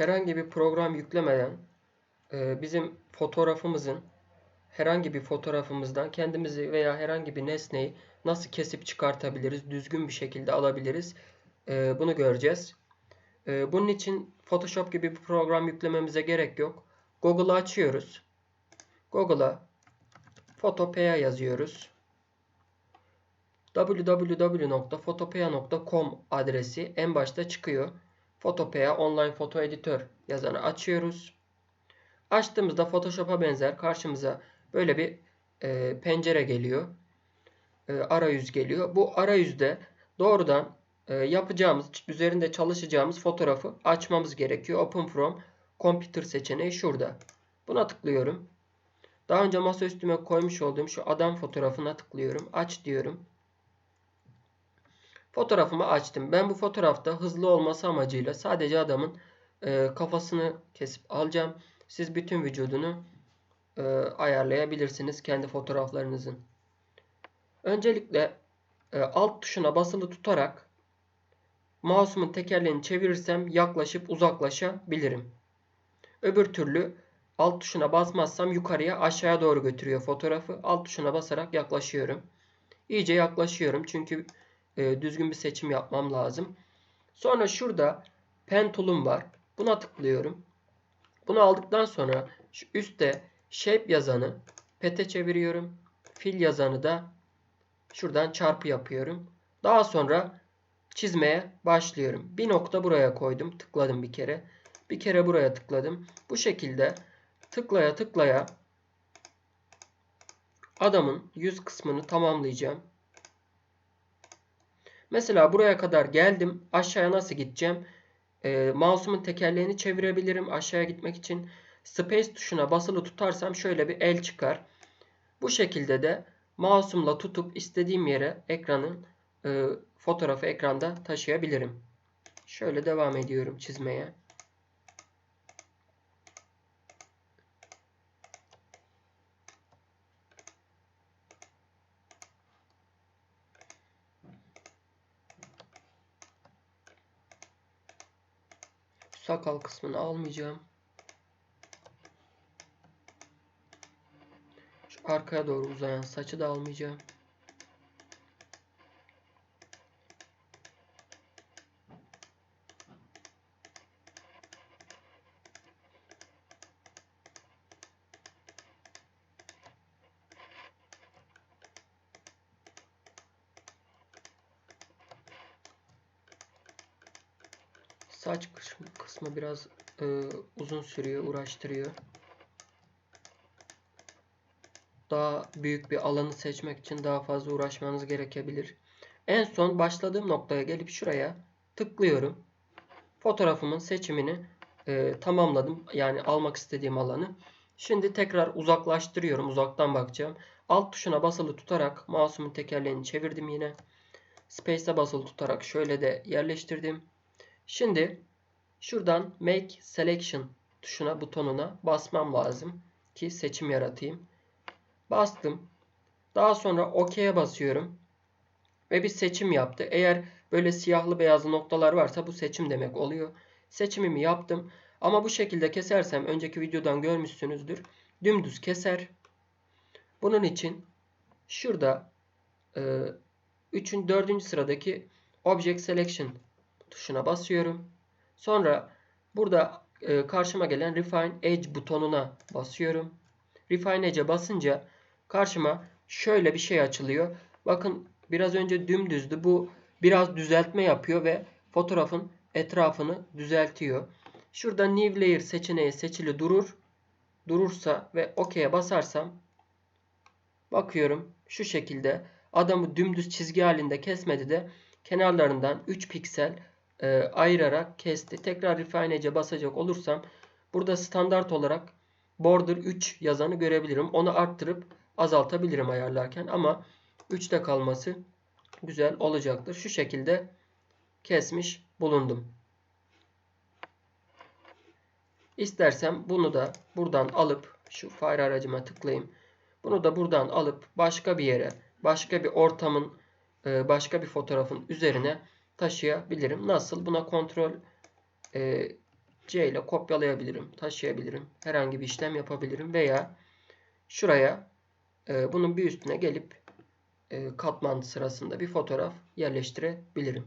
herhangi bir program yüklemeden e, bizim fotoğrafımızın herhangi bir fotoğrafımızdan kendimizi veya herhangi bir nesneyi nasıl kesip çıkartabiliriz, düzgün bir şekilde alabiliriz e, bunu göreceğiz. E, bunun için Photoshop gibi bir program yüklememize gerek yok. Google'ı açıyoruz. Google'a Photopea yazıyoruz www.photopea.com adresi en başta çıkıyor. Photopea online foto editör yazanı açıyoruz. Açtığımızda Photoshop'a benzer karşımıza böyle bir e, pencere geliyor. E, arayüz geliyor. Bu arayüzde doğrudan e, yapacağımız, üzerinde çalışacağımız fotoğrafı açmamız gerekiyor. Open from Computer seçeneği şurada. Buna tıklıyorum. Daha önce masa üstüme koymuş olduğum şu adam fotoğrafına tıklıyorum. Aç diyorum. Fotoğrafımı açtım. Ben bu fotoğrafta hızlı olması amacıyla sadece adamın e, kafasını kesip alacağım. Siz bütün vücudunu e, ayarlayabilirsiniz kendi fotoğraflarınızın. Öncelikle e, alt tuşuna basılı tutarak mouse'umun tekerleğini çevirirsem yaklaşıp uzaklaşabilirim. Öbür türlü alt tuşuna basmazsam yukarıya aşağıya doğru götürüyor fotoğrafı. Alt tuşuna basarak yaklaşıyorum. İyice yaklaşıyorum çünkü e, düzgün bir seçim yapmam lazım. Sonra şurada pen tool'um var. Buna tıklıyorum. Bunu aldıktan sonra şu üstte shape yazanı pete çeviriyorum. Fill yazanı da şuradan çarpı yapıyorum. Daha sonra çizmeye başlıyorum. Bir nokta buraya koydum. Tıkladım bir kere. Bir kere buraya tıkladım. Bu şekilde tıklaya tıklaya adamın yüz kısmını tamamlayacağım. Mesela buraya kadar geldim. Aşağıya nasıl gideceğim? E, mouse'umun tekerleğini çevirebilirim aşağıya gitmek için. Space tuşuna basılı tutarsam şöyle bir el çıkar. Bu şekilde de mouse'umla tutup istediğim yere ekranın e, fotoğrafı ekranda taşıyabilirim. Şöyle devam ediyorum çizmeye. Sakal kısmını almayacağım. Şu arkaya doğru uzayan saçı da almayacağım. Saç kısmı biraz e, uzun sürüyor, uğraştırıyor. Daha büyük bir alanı seçmek için daha fazla uğraşmanız gerekebilir. En son başladığım noktaya gelip şuraya tıklıyorum. Fotoğrafımın seçimini e, tamamladım. Yani almak istediğim alanı. Şimdi tekrar uzaklaştırıyorum. Uzaktan bakacağım. Alt tuşuna basılı tutarak mouse'umun tekerleğini çevirdim yine. Space'e basılı tutarak şöyle de yerleştirdim. Şimdi şuradan Make Selection tuşuna butonuna basmam lazım ki seçim yaratayım. Bastım. Daha sonra OK'ye basıyorum. Ve bir seçim yaptı. Eğer böyle siyahlı beyazlı noktalar varsa bu seçim demek oluyor. Seçimimi yaptım. Ama bu şekilde kesersem önceki videodan görmüşsünüzdür. Dümdüz keser. Bunun için şurada 3'ün e, 4. sıradaki Object Selection tuşuna basıyorum. Sonra burada e, karşıma gelen Refine Edge butonuna basıyorum. Refine Edge'e basınca karşıma şöyle bir şey açılıyor. Bakın biraz önce dümdüzdü. Bu biraz düzeltme yapıyor ve fotoğrafın etrafını düzeltiyor. Şurada New Layer seçeneği seçili durur. Durursa ve OK'ye basarsam bakıyorum şu şekilde adamı dümdüz çizgi halinde kesmedi de kenarlarından 3 piksel e, ayırarak kesti. Tekrar refine edge'e basacak olursam burada standart olarak border 3 yazanı görebilirim. Onu arttırıp azaltabilirim ayarlarken ama 3'te kalması güzel olacaktır. Şu şekilde kesmiş bulundum. İstersem bunu da buradan alıp şu fire aracıma tıklayayım. Bunu da buradan alıp başka bir yere, başka bir ortamın, e, başka bir fotoğrafın üzerine taşıyabilirim. Nasıl? Buna kontrol e, C ile kopyalayabilirim, taşıyabilirim. Herhangi bir işlem yapabilirim veya şuraya e, bunun bir üstüne gelip e, katman sırasında bir fotoğraf yerleştirebilirim.